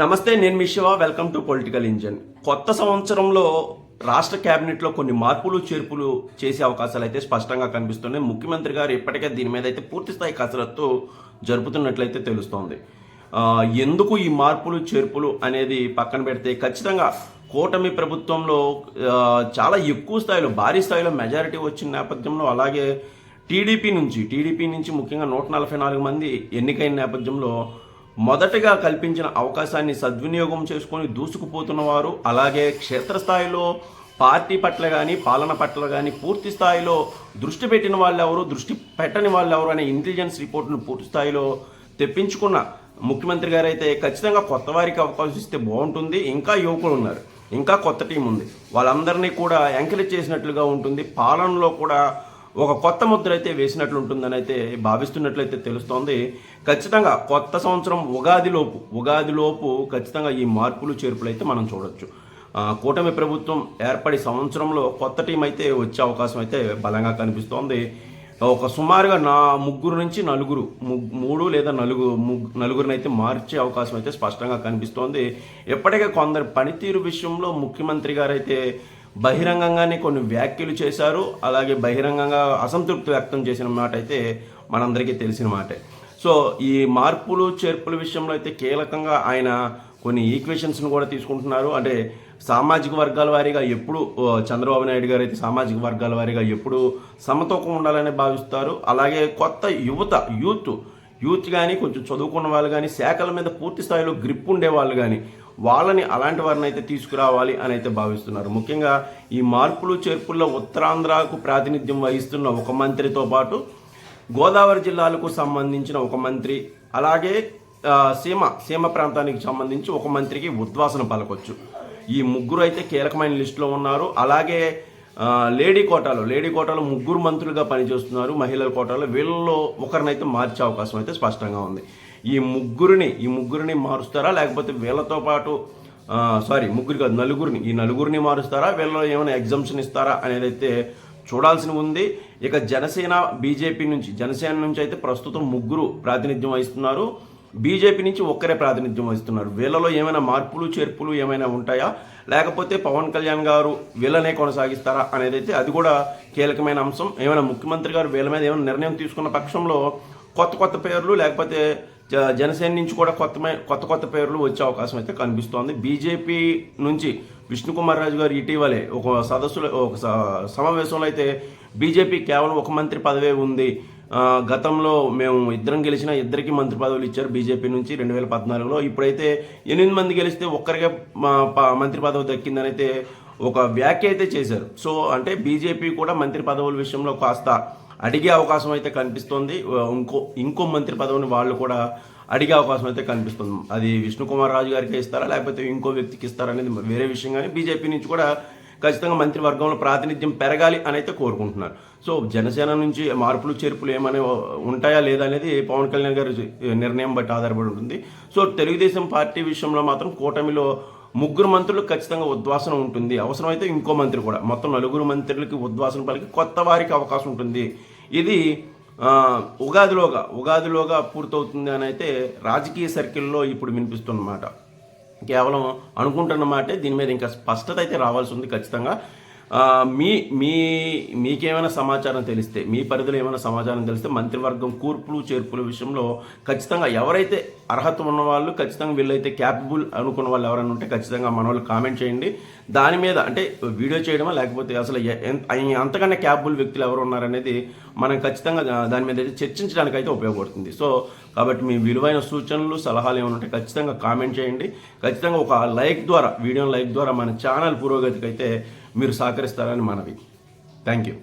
నమస్తే నేను మీ Shiva. Welcome to political engine కొత్త సంవత్సరంలో రాష్ట్ర క్యాబినెట్లో కొన్ని మార్పులు చేర్పులు చేసే అవకాశాలు అయితే స్పష్టంగా కనిపిస్తున్నాయి. ముఖ్యమంత్రి గారు ఇప్పటికే దీని మీద అయితే పూర్తిస్థాయి కసరత్తు జరుపుతున్నట్లయితే తెలుస్తోంది. ఎందుకు ఈ మార్పులు చేర్పులు అనేది పక్కన పెడితే ఖచ్చితంగా కూటమి ప్రభుత్వంలో చాలా ఎక్కువ స్థాయిలో భారీ స్థాయిలో మెజారిటీ వచ్చిన నేపథ్యంలో అలాగే టీడీపీ నుంచి టీడీపీ నుంచి ముఖ్యంగా నూట నలభై నాలుగు మంది ఎన్నికైన నేపథ్యంలో మొదటగా కల్పించిన అవకాశాన్ని సద్వినియోగం చేసుకొని దూసుకుపోతున్న వారు అలాగే క్షేత్రస్థాయిలో పార్టీ పట్ల కానీ పాలన పట్ల కానీ పూర్తి స్థాయిలో దృష్టి పెట్టిన వాళ్ళు ఎవరు దృష్టి పెట్టని వాళ్ళు ఎవరు అనే ఇంటెలిజెన్స్ రిపోర్టును పూర్తి స్థాయిలో తెప్పించుకున్న ముఖ్యమంత్రి గారు అయితే ఖచ్చితంగా కొత్త వారికి అవకాశం ఇస్తే బాగుంటుంది. ఇంకా యువకులు ఉన్నారు. ఇంకా కొత్త టీం ఉంది. వాళ్ళందరినీ కూడా ఎంకరేజ్ చేసినట్లుగా ఉంటుంది. పాలనలో కూడా ఒక కొత్త ముద్ర అయితే వేసినట్లు ఉంటుందని అయితే భావిస్తున్నట్లయితే తెలుస్తోంది. ఖచ్చితంగా కొత్త సంవత్సరం ఉగాదిలోపు ఉగాదిలోపు ఖచ్చితంగా ఈ మార్పులు చేర్పులు అయితే మనం చూడొచ్చు. కూటమి ప్రభుత్వం ఏర్పడి సంవత్సరంలో కొత్త టీం అయితే వచ్చే అవకాశం అయితే బలంగా కనిపిస్తోంది. ఒక సుమారుగా నా ముగ్గురు నుంచి నలుగురు మూడు లేదా నలుగురు నలుగురిని అయితే మార్చే అవకాశం అయితే స్పష్టంగా కనిపిస్తోంది. ఇప్పటికే కొందరు పనితీరు విషయంలో ముఖ్యమంత్రి గారైతే అయితే బహిరంగంగానే కొన్ని వ్యాఖ్యలు చేశారు. అలాగే బహిరంగంగా అసంతృప్తి వ్యక్తం చేసిన మాట అయితే మనందరికీ తెలిసిన మాటే. సో ఈ మార్పులు చేర్పుల విషయంలో అయితే కీలకంగా ఆయన కొన్ని ఈక్వేషన్స్ను కూడా తీసుకుంటున్నారు. అంటే సామాజిక వర్గాల వారీగా ఎప్పుడు చంద్రబాబు నాయుడు గారు అయితే సామాజిక వర్గాల వారీగా ఎప్పుడు సమతూకం ఉండాలని భావిస్తారు. అలాగే కొత్త యువత యూత్ యూత్ కానీ కొంచెం చదువుకున్న వాళ్ళు కానీ శాఖల మీద పూర్తి స్థాయిలో గ్రిప్ ఉండే వాళ్ళు కానీ వాళ్ళని అలాంటి వారిని అయితే తీసుకురావాలి అని అయితే భావిస్తున్నారు. ముఖ్యంగా ఈ మార్పులు చేర్పుల్లో ఉత్తరాంధ్రకు ప్రాతినిధ్యం వహిస్తున్న ఒక మంత్రితో పాటు గోదావరి జిల్లాలకు సంబంధించిన ఒక మంత్రి అలాగే సీమ సీమ ప్రాంతానికి సంబంధించి ఒక మంత్రికి ఉద్వాసన పలకొచ్చు. ఈ ముగ్గురు అయితే కీలకమైన లిస్టులో ఉన్నారు. అలాగే లేడీ కోటాలో లేడీ కోటాలో ముగ్గురు మంత్రులుగా పనిచేస్తున్నారు. మహిళల కోటాలో వీళ్ళలో ఒకరినైతే మార్చే అవకాశం అయితే స్పష్టంగా ఉంది. ఈ ముగ్గురిని ఈ ముగ్గురిని మారుస్తారా? లేకపోతే వీళ్ళతో పాటు సారీ ముగ్గురు కాదు నలుగురిని ఈ నలుగురిని మారుస్తారా? వీళ్ళలో ఏమైనా ఎగ్జామ్షన్ ఇస్తారా అనేది అయితే చూడాల్సి ఉంది. ఇక జనసేన బీజేపీ నుంచి జనసేన నుంచి అయితే ప్రస్తుతం ముగ్గురు ప్రాతినిధ్యం వహిస్తున్నారు. బీజేపీ నుంచి ఒక్కరే ప్రాతినిధ్యం వహిస్తున్నారు. వీళ్ళలో ఏమైనా మార్పులు చేర్పులు ఏమైనా ఉంటాయా? లేకపోతే పవన్ కళ్యాణ్ గారు వీళ్ళనే కొనసాగిస్తారా అనేది అయితే అది కూడా కీలకమైన అంశం. ఏమైనా ముఖ్యమంత్రి గారు వీళ్ళ మీద ఏమైనా నిర్ణయం తీసుకున్న పక్షంలో కొత్త కొత్త పేర్లు లేకపోతే జనసేన నుంచి కూడా కొత్త కొత్త కొత్త పేర్లు వచ్చే అవకాశం అయితే కనిపిస్తోంది. బీజేపీ నుంచి విష్ణుకుమార్ రాజు గారు ఇటీవలే ఒక సదస్సులో ఒక స- సమావేశంలో అయితే బీజేపీ కేవలం ఒక మంత్రి పదవే ఉంది. గతంలో మేము ఇద్దరం గెలిచిన ఇద్దరికి మంత్రి పదవులు ఇచ్చారు బీజేపీ నుంచి రెండు వేల పద్నాలుగులో. ఇప్పుడైతే ఎనిమిది మంది గెలిస్తే ఒక్కరికే మా- ప- మంత్రి పదవి దక్కిందని అయితే ఒక వ్యాఖ్య అయితే చేశారు. సో అంటే బీజేపీ కూడా మంత్రి పదవుల విషయంలో కాస్త అడిగే అవకాశం అయితే కనిపిస్తోంది. ఇంకో ఇంకో మంత్రి పదవిని వాళ్ళు కూడా అడిగే అవకాశం అయితే కనిపిస్తుంది. అది విష్ణుకుమార్ రాజు గారికి ఇస్తారా లేకపోతే ఇంకో వ్యక్తికి ఇస్తారా అనేది వేరే విషయం. కానీ బీజేపీ నుంచి కూడా ఖచ్చితంగా మంత్రివర్గంలో ప్రాతినిధ్యం పెరగాలి అని అయితే కోరుకుంటున్నారు. సో జనసేన నుంచి మార్పులు చేర్పులు ఏమైనా ఉంటాయా లేదా అనేది పవన్ కళ్యాణ్ గారి నిర్ణయం బట్టి ఆధారపడి ఉంటుంది. సో తెలుగుదేశం పార్టీ విషయంలో మాత్రం కూటమిలో ముగ్గురు మంత్రులు ఖచ్చితంగా ఉద్వాసన ఉంటుంది. అవసరమైతే ఇంకో మంత్రి కూడా. మొత్తం నలుగురు మంత్రులకి ఉద్వాసన పలికి కొత్త వారికి అవకాశం ఉంటుంది. ఇది ఉగాదిలోగా ఉగాదిలోగా పూర్తవుతుంది అని అయితే రాజకీయ సర్కిల్లో ఇప్పుడు వినిపిస్తున్నమాట కేవలం అనుకుంటున్న మాటే దీని మీద ఇంకా స్పష్టత అయితే రావాల్సి ఉంది ఖచ్చితంగా. మీ మీ మీకేమైనా సమాచారం తెలిస్తే మీ పరిధిలో ఏమైనా సమాచారం తెలిస్తే మంత్రివర్గం కూర్పులు చేర్పుల విషయంలో ఖచ్చితంగా ఎవరైతే అర్హత ఉన్న వాళ్ళు ఖచ్చితంగా వీళ్ళైతే క్యాపబుల్ అనుకున్న వాళ్ళు ఎవరైనా ఉంటే ఖచ్చితంగా మన వాళ్ళు కామెంట్ చేయండి. దాని మీద అంటే వీడియో చేయడమా లేకపోతే అసలు అంతకన్నా క్యాపబుల్ వ్యక్తులు ఎవరు ఉన్నారనేది మనం ఖచ్చితంగా దాని మీద అయితే చర్చించడానికి అయితే ఉపయోగపడుతుంది. సో కాబట్టి మీ విలువైన సూచనలు సలహాలు ఏమైనా ఉంటే ఖచ్చితంగా కామెంట్ చేయండి. ఖచ్చితంగా ఒక లైక్ ద్వారా వీడియో లైక్ ద్వారా మన ఛానల్ పురోగతికి అయితే మీరు సహకరిస్తారని మనవి. Thank you